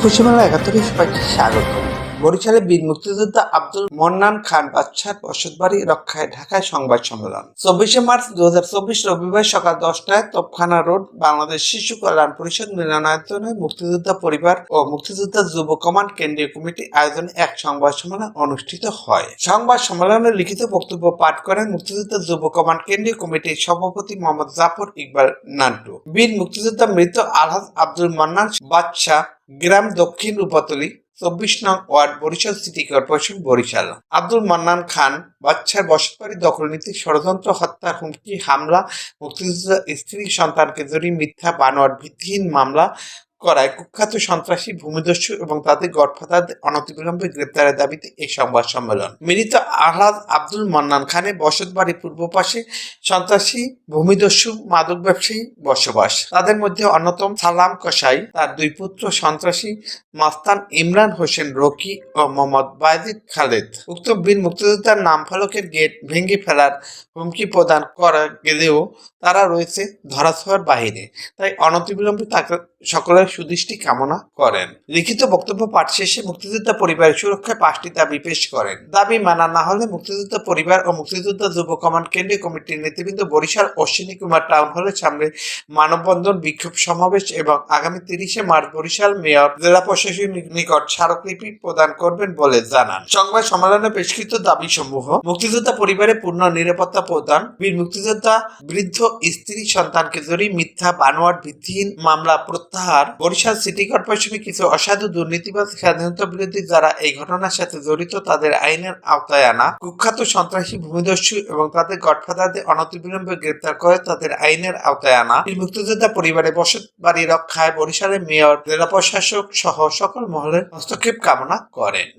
একুশে মেলা একাত্তরে সবাইকে স্বাগত। বরিশালে বীর মুক্তিযোদ্ধা আব্দুল মন্নান খান বাদশার বসতবাড়ি রক্ষায় ঢাকায় সংবাদ সম্মেলন। চব্বিশে মার্চ দু হাজার চব্বিশ রবিবার সকাল দশটায় তোপখানা রোড, বাংলাদেশ শিশু কল্যাণ পরিষদ মিলনায়তনে মুক্তিযোদ্ধা পরিবার ও মুক্তিযোদ্ধা যুব কমান্ড কেন্দ্রীয় কমিটি আয়োজনে এক সংবাদ সম্মেলন অনুষ্ঠিত হয়। সংবাদ সম্মেলনে লিখিত বক্তব্য পাঠ করেন মুক্তিযোদ্ধা যুব কমান্ড কেন্দ্রীয় কমিটির সভাপতি মোহাম্মদ জাফর ইকবাল নান্টু বীর মুক্তিযোদ্ধা মৃত আলহাজ আব্দুল মান্নান বাদশাহ গ্রাম দক্ষিণ রূপাতলি, চব্বিশ নং ward, Barishal city corporation, Barishal. Abdul Mannan Khan বাচ্চার বসতবাড়ি দখল নীতি ষড়যন্ত্র, হত্যা, হুমকি, হামলা, মুক্তিযোদ্ধা, স্ত্রী সন্তানকে জড়িয়ে মিথ্যা বানোয়ার ভিত্তিহীন মামলা করায় কুখ্যাত সন্ত্রাসী, ভূমিদস্যু এবং তাদের গডফাদারদের অনতিবিলম্বে গ্রেপ্তারের দাবিতে এই সংবাদ সম্মেলন। মিলিত আহ্লাদ আব্দুল মান্নান খানের বসতবাড়ি পূর্ব পাশে সন্ত্রাসী, ভূমিদস্যু, মাদক ব্যবসায়ী বসবাস। তাদের মধ্যে অন্যতম সালাম কসাই। তার দুই পুত্র সন্ত্রাসী মাস্তান ইমরান হোসেন রকি ও মোহাম্মদ বায়জিদ খালেদ। উক্ত বীর মুক্তিযোদ্ধার নাম ফলকের গেট ভেঙে ফেলার হুমকি প্রদান করা গেলেও তারা রয়েছে ধরাছোঁয়ার বাহিরে। তাই অনতিবিলম্বে তাকে সকলের সুদৃষ্টি কামনা করেন। লিখিত বক্তব্য পাঠ শেষে মুক্তিযোদ্ধা পরিবারের সুরক্ষায় পাঁচটি দাবি পেশ করেন। দাবি মানা না হলে মুক্তিযোদ্ধা পরিবার ও মুক্তিযোদ্ধা যুব কমান্ড কেন্দ্রীয় কমিটির নেতৃবৃন্দ বরিশাল অশ্বিনী কুমার টাউন হলের সামনে মানববন্ধন বিক্ষোভ সমাবেশ এবং আগামী তিরিশে মার্চ বরিশাল মেয়র, জেলা প্রশাসনের নিকট স্মারকলিপি প্রদান করবেন বলে জানান। সংবাদ সম্মেলনে পেশকৃত দাবি সমূহ মুক্তিযোদ্ধা পরিবারে পূর্ণ নিরাপত্তা প্রদান, বীর মুক্তিযোদ্ধা, বৃদ্ধ, স্ত্রী, সন্তানকে জড়িয়ে মিথ্যা বানোয়ার ভিত্তিহীন মামলা প্রত্যাহার বরিশাল সিটি কর্পোরেশনের কিছু অসাধু দুর্নীতিবাজ স্বাধীনতা বিরোধী যারা এই ঘটনার সাথে জড়িত, তাদের আইনের আওতায় আনা, কুখ্যাত সন্ত্রাসী, ভূমিদস্যু এবং তাদের গডফাদারদের অনতিবিলম্বে গ্রেপ্তার করে তাদের আইনের আওতায় আনা মুক্তিযোদ্ধা পরিবারে বসত বাড়ি রক্ষায় বরিশালের মেয়র, জেলা প্রশাসক সহ সকল মহলের হস্তক্ষেপ কামনা করেন।